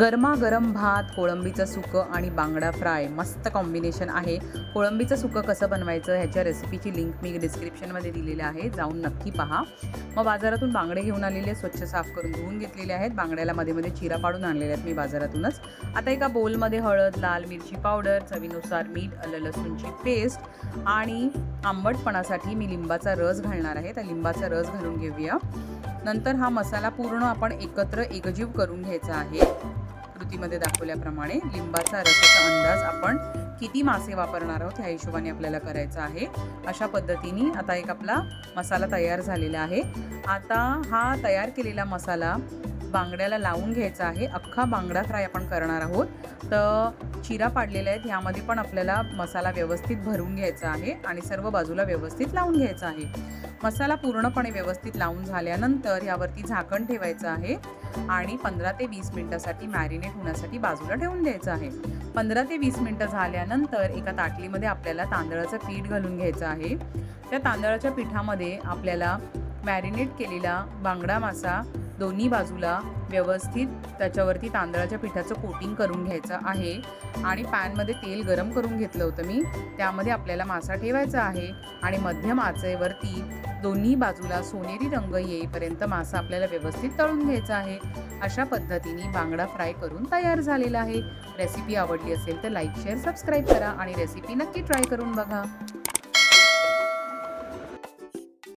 गरमागरम भात कोळंबीचं सुकं आणि बांगडा फ्राय. मस्त कॉम्बिनेशन आहे. कोळंबीचं सुकं कसं बनवायचं ह्याच्या रेसिपीची लिंक मी डिस्क्रिप्शनमध्ये दिलेली आहे. जाऊन नक्की पहा. मग बाजारातून बांगडे घेऊन आलेले स्वच्छ साफ करून धुवून घेतलेले आहेत. बांगड्याला मध्ये मध्ये चिरा पाडून आणलेले आहेत मी बाजारातूनच. आता एका बोलमध्ये हळद लाल मिरची पावडर चवीनुसार मीठ आलं लसूणची पेस्ट आणि आंबटपणासाठी मी लिंबाचा रस घालणार आहे. त्या लिंबाचा रस घालून घेऊया. नंतर हा मसाला पूर्ण आपण एकत्र एकजीव करून घ्यायचा आहे. आकृतीमध्ये दाखवल्याप्रमाणे लिंबाचा रसाचा अंदाज आपण किती मासे वापरणार आहोत ह्या हिशोबाने आपल्याला करायचा आहे. अशा पद्धतीने आता एक आपला मसाला तयार झालेला आहे. आता हा तयार केलेला मसाला बांगड्याला लावून घ्यायचा आहे. अख्खा बांगडा फ्राय आपण करणार आहोत. तर चिरा पाडलेल्या आहेत ह्यामध्ये पण आपल्याला मसाला व्यवस्थित भरून घ्यायचा आहे आणि सर्व बाजूला व्यवस्थित लावून घ्यायचा आहे. मसाला पूर्णपणे व्यवस्थित लावून झाल्यानंतर यावरती झाकण ठेवायचं आहे आणि पंधरा ते वीस मिनटासाठी मॅरिनेट होण्यासाठी बाजूला ठेवून द्यायचं आहे. पंधरा ते वीस मिनटं झाल्यानंतर एका ताटलीमध्ये आपल्याला तांदळाचं पीठ घालून घ्यायचं आहे. त्या तांदळाच्या पिठामध्ये आपल्याला मॅरिनेट केलेला बांगडा मासा दोन्ही बाजूला व्यवस्थित त्याच्यावरती तांदळाच्या पिठाचं कोटिंग करून घ्यायचं आहे. आणि पॅनमध्ये तेल गरम करून घेतलं होतं मी. त्यामध्ये आपल्याला मासा ठेवायचा आहे आणि मध्यम आचेवरती दोन्ही बाजूला सोनेरी रंग येईपर्यंत मासा आपल्याला व्यवस्थित तळून घ्यायचा आहे. अशा पद्धतीने बांगडा फ्राय करून तयार झालेला आहे. रेसिपी आवडली असेल तर लाईक शेअर सबस्क्राईब करा आणि रेसिपी नक्की ट्राय करून बघा.